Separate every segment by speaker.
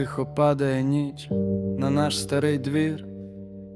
Speaker 1: Тихо падає ніч на наш старий двір,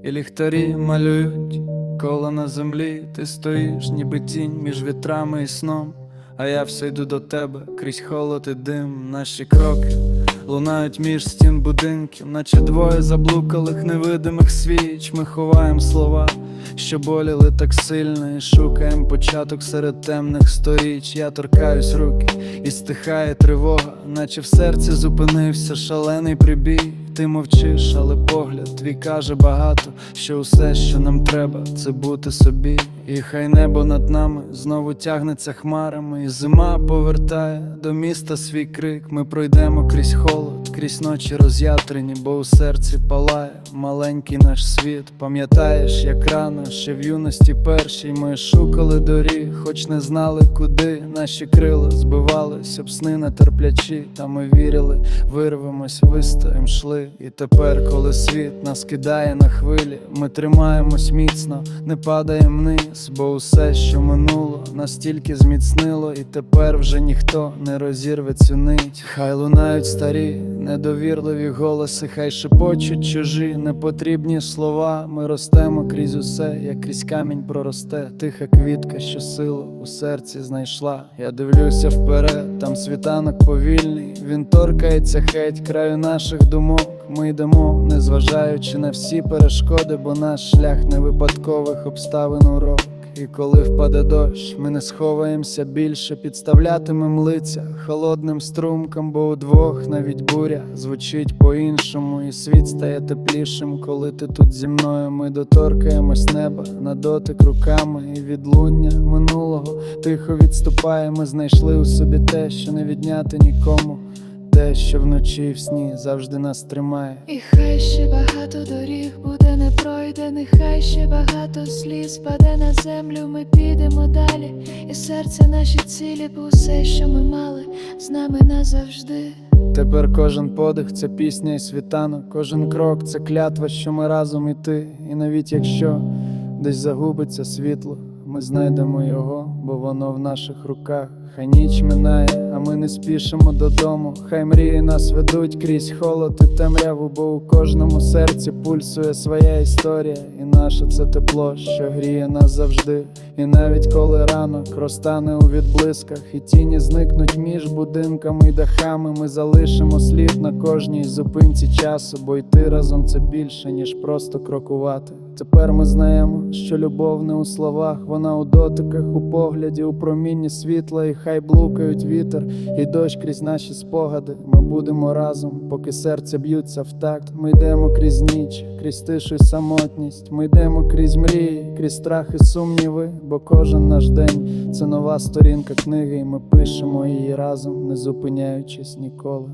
Speaker 1: і ліхтарі малюють коло на землі. Ти стоїш, ніби тінь між вітрами і сном. А я все йду до тебе крізь холод і дим. Наші кроки лунають між стін будинків, наче двоє заблукалих невидимих свіч. Ми ховаємо слова, що боліли так сильно, і шукаємо початок серед темних сторіч. Я торкаюсь руки, і стихає тривога, наче в серці зупинився шалений прибій. Ти мовчиш, але погляд твій каже багато, що усе, що нам треба, це бути собі. І хай небо над нами знову тягнеться хмарами, і зима повертає до міста свій крик. Ми пройдемо крізь холод, крізь ночі роз'ятрені, бо у серці палає маленький наш світ. Пам'ятаєш, як рано, ще в юності першій ми шукали доріг, хоч не знали куди. Наші крила збивались, об сни нетерплячі, та ми вірили, вирвемось, вистоїм, шли. І тепер, коли світ нас кидає на хвилі, ми тримаємось міцно, не падаємо вниз, бо усе, що минуло, настільки зміцнило, і тепер вже ніхто не розірве цю нить. Хай лунають старі, недовірливі голоси, хай шепочуть чужі, непотрібні слова. Ми ростемо крізь усе, як крізь камінь проросте. Тиха квітка, що силу у серці знайшла. Я дивлюся вперед, там світанок повільний. Він торкається геть краю наших думок. Ми йдемо, незважаючи на всі перешкоди, бо наш шлях не випадкових обставин урок. І коли впаде дощ, ми не сховаємося більше, підставлятимем лиця холодним струмкам, бо удвох навіть буря звучить по-іншому, і світ стає теплішим, коли ти тут зі мною. Ми доторкаємось неба на дотик руками, і відлуння минулого тихо відступає. Ми знайшли у собі те, що не відняти нікому. Те, що вночі в сні завжди нас тримає.
Speaker 2: І хай ще багато доріг буде не пройдених, хай ще багато сліз паде на землю, ми підемо далі, і серце наші цілі, бо все, що ми мали, з нами назавжди.
Speaker 1: Тепер кожен подих це пісня і світанок, кожен крок це клятва, що ми разом іти. І навіть якщо десь загубиться світло, ми знайдемо його, бо воно в наших руках. Хай ніч минає, а ми не спішимо додому. Хай мрії нас ведуть крізь холод і темряву, бо у кожному серці пульсує своя історія, і наше це тепло, що гріє нас завжди. І навіть коли ранок розтане у відблисках, і тіні зникнуть між будинками і дахами, ми залишимо слід на кожній зупинці часу, бо йти разом це більше, ніж просто крокувати. Тепер ми знаємо, що любов не у словах, вона у дотиках, у погляді, у промінні світла, і хай блукають вітер і дощ крізь наші спогади. Ми будемо разом, поки серце б'ються в такт. Ми йдемо крізь ніч, крізь тишу і самотність. Ми йдемо крізь мрії, крізь страх і сумніви, бо кожен наш день це нова сторінка книги, і ми пишемо її разом, не зупиняючись ніколи.